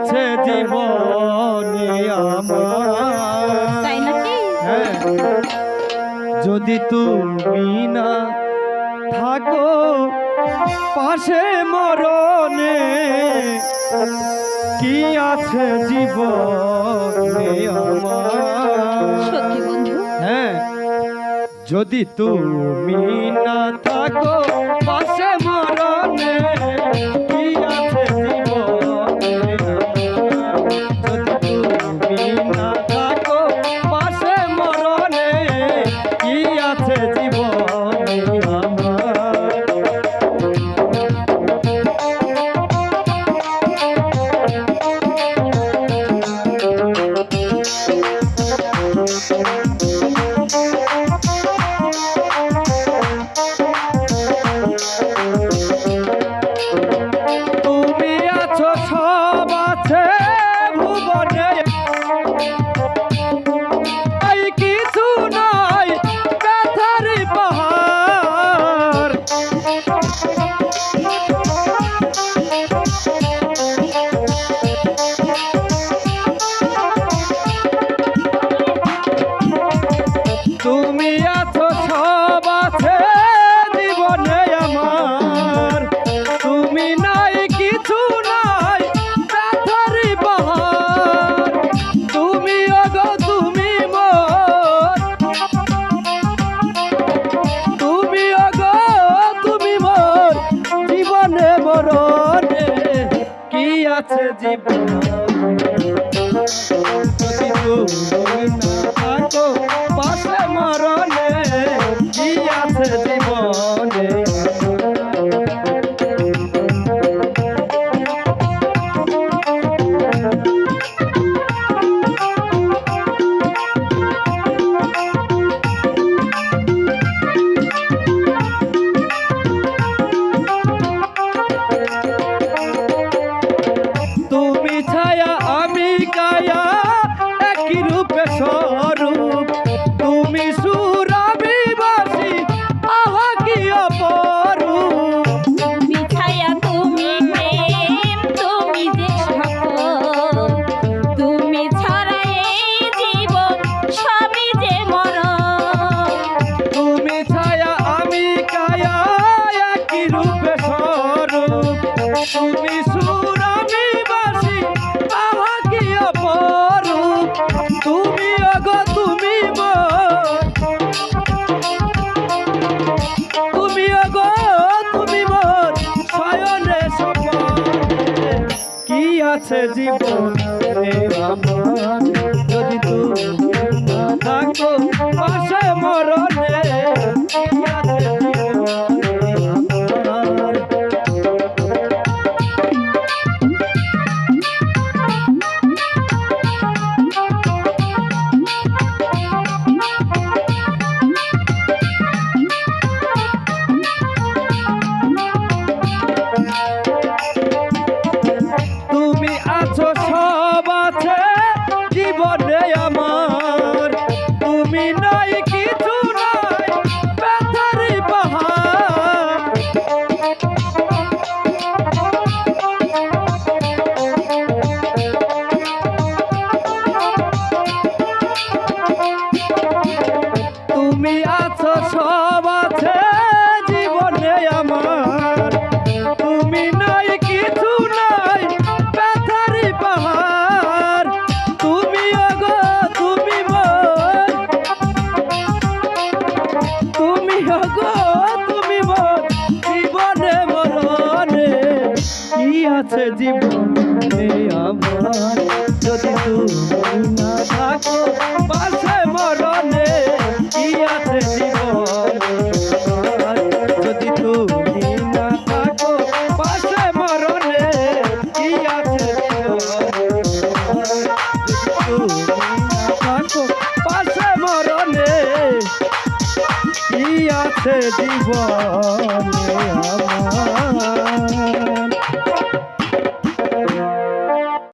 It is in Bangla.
আছে জীবনে হ্যাঁ যদি তুমি না থাকো পাশে মরণে কি আছে জীবনে হ্যাঁ যদি তুমি না থাকো তুমি আছো, সব আছে জীবনে আমার। তুমি নাই, কিছু নাই ব্যথারি বাহার তুমি অগো, তুমি মোর। তুমি অগো, তুমি মোর। জীবনে মরণে কি আছে জীবন? আছে জীবন আমার যদি তুমি না থাকো পাশে মরণে আছো সব আছে, জীবনে আমার। তুমি নাই, কিছু নাই, ব্যথারি পাহাড়। তুমি অগো, তুমি তুমি অগো, তুমি জীবনে মরণে কি আছে জীবনে আমার? যদি তুমি না থাকো কি জীবনে আমার।